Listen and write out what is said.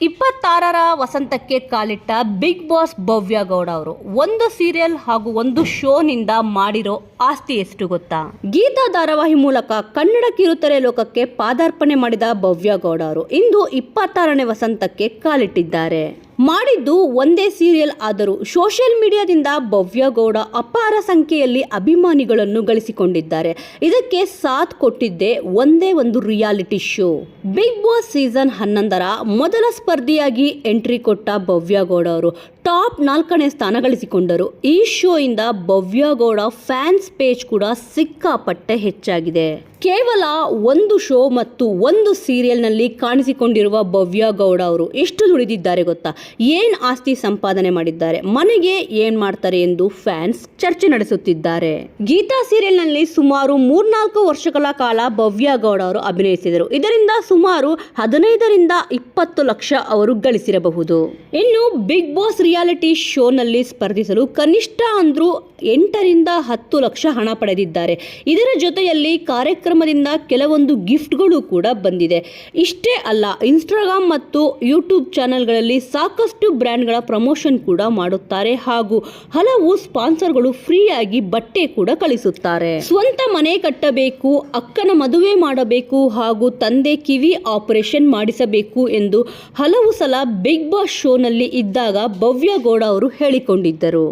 ಇಪ್ಪತ್ತಾರರ ವಸಂತಕ್ಕೆ ಕಾಲಿಟ್ಟ big boss ಭವ್ಯ ಗೌಡ ಅವರು ಒಂದು ಸೀರಿಯಲ್ ಹಾಗೂ ಒಂದು ಶೋನಿಂದ ಮಾಡಿರೋ ಆಸ್ತಿ ಎಷ್ಟು ಗೊತ್ತಾ? ಗೀತಾ ಧಾರಾವಾಹಿ ಮೂಲಕ ಕನ್ನಡ ಕಿರುತೆರೆ ಲೋಕಕ್ಕೆ ಪಾದಾರ್ಪಣೆ ಮಾಡಿದ ಭವ್ಯ ಗೌಡ ಅವರು ಇಂದು ಇಪ್ಪತ್ತಾರನೇ ವಸಂತಕ್ಕೆ ಕಾಲಿಟ್ಟಿದ್ದಾರೆ. ಮಾಡಿದ್ದು ಒಂದೇ ಸೀರಿಯಲ್ ಆದರೂ ಸೋಷಿಯಲ್ ಮೀಡಿಯಾದಿಂದ ಭವ್ಯ ಗೌಡ ಅಪಾರ ಸಂಖ್ಯೆಯಲ್ಲಿ ಅಭಿಮಾನಿಗಳನ್ನು ಗಳಿಸಿಕೊಂಡಿದ್ದಾರೆ. ಇದಕ್ಕೆ ಸಾಥ್ ಕೊಟ್ಟಿದ್ದೇ ಒಂದೇ ಒಂದು reality show. Bigg Boss season ಹನ್ನೊಂದರ ಮೊದಲ ಸ್ಪರ್ಧಿಯಾಗಿ ಎಂಟ್ರಿ ಕೊಟ್ಟ ಭವ್ಯ ಗೌಡ ಅವರು ಟಾಪ್ ನಾಲ್ಕನೇ ಸ್ಥಾನ ಗಳಿಸಿಕೊಂಡರು. ಈ ಶೋ ಇಂದ ಭವ್ಯ ಗೌಡ ಫ್ಯಾನ್ಸ್ ಪೇಜ್ ಕೂಡ ಸಿಕ್ಕಾಪಟ್ಟೆ ಹೆಚ್ಚಾಗಿದೆ. ಕೇವಲ ಒಂದು ಶೋ ಮತ್ತು ಒಂದು ಸೀರಿಯಲ್ನಲ್ಲಿ ಕಾಣಿಸಿಕೊಂಡಿರುವ ಭವ್ಯ ಗೌಡ ಅವರು ಎಷ್ಟು ದುಡಿದಿದ್ದಾರೆ ಗೊತ್ತಾ? ಏನ್ ಆಸ್ತಿ ಸಂಪಾದನೆ ಮಾಡಿದ್ದಾರೆ? ಮನೆಗೆ ಏನು ಮಾಡ್ತಾರೆ ಎಂದು ಫ್ಯಾನ್ಸ್ ಚರ್ಚೆ ನಡೆಸುತ್ತಿದ್ದಾರೆ. ಗೀತಾ ಸೀರಿಯಲ್ನಲ್ಲಿ ಸುಮಾರು ಮೂರ್ನಾಲ್ಕು ವರ್ಷಗಳ ಕಾಲ ಭವ್ಯ ಗೌಡ ಅವರು ಅಭಿನಯಿಸಿದರು. ಇದರಿಂದ ಸುಮಾರು ಹದಿನೈದರಿಂದ ಇಪ್ಪತ್ತು ಲಕ್ಷ ಅವರು ಗಳಿಸಿರಬಹುದು. ಇನ್ನು ಬಿಗ್ ಬಾಸ್ ರಿಯಾಲಿಟಿ ಶೋನಲ್ಲಿ ಸ್ಪರ್ಧಿಸಲು ಕನಿಷ್ಠ ಅಂದ್ರೂ ಎಂಟರಿಂದ ಹತ್ತು ಲಕ್ಷ ಹಣ ಪಡೆದಿದ್ದಾರೆ. ಇದರ ಜೊತೆಯಲ್ಲಿ ಕಾರ್ಯಕ್ರಮದಿಂದ ಕೆಲವೊಂದು ಗಿಫ್ಟ್ಗಳು ಕೂಡ ಬಂದಿದೆ. ಇಷ್ಟೇ ಅಲ್ಲ, ಇನ್ಸ್ಟಾಗ್ರಾಮ್ ಮತ್ತು ಯೂಟ್ಯೂಬ್ ಚಾನೆಲ್ಗಳಲ್ಲಿ ಸಾಕಷ್ಟು ಬ್ರ್ಯಾಂಡ್ಗಳ ಪ್ರಮೋಷನ್ ಕೂಡ ಮಾಡುತ್ತಾರೆ ಹಾಗೂ ಹಲವು ಸ್ಪಾನ್ಸರ್ಗಳು ಫ್ರೀಯಾಗಿ ಬಟ್ಟೆ ಕೂಡ ಕಳಿಸುತ್ತಾರೆ. ಸ್ವಂತ ಮನೆ ಕಟ್ಟಬೇಕು, ಅಕ್ಕನ ಮದುವೆ ಮಾಡಬೇಕು ಹಾಗೂ ತಂದೆ ಕಿವಿ ಆಪರೇಷನ್ ಮಾಡಿಸಬೇಕು ಎಂದು ಹಲವು ಸಲ ಬಿಗ್ ಬಾಸ್ ಶೋನಲ್ಲಿ ಇದ್ದಾಗ ಭವ್ಯ ಗೌಡ ಅವರು ಹೇಳಿಕೊಂಡಿದ್ದರು.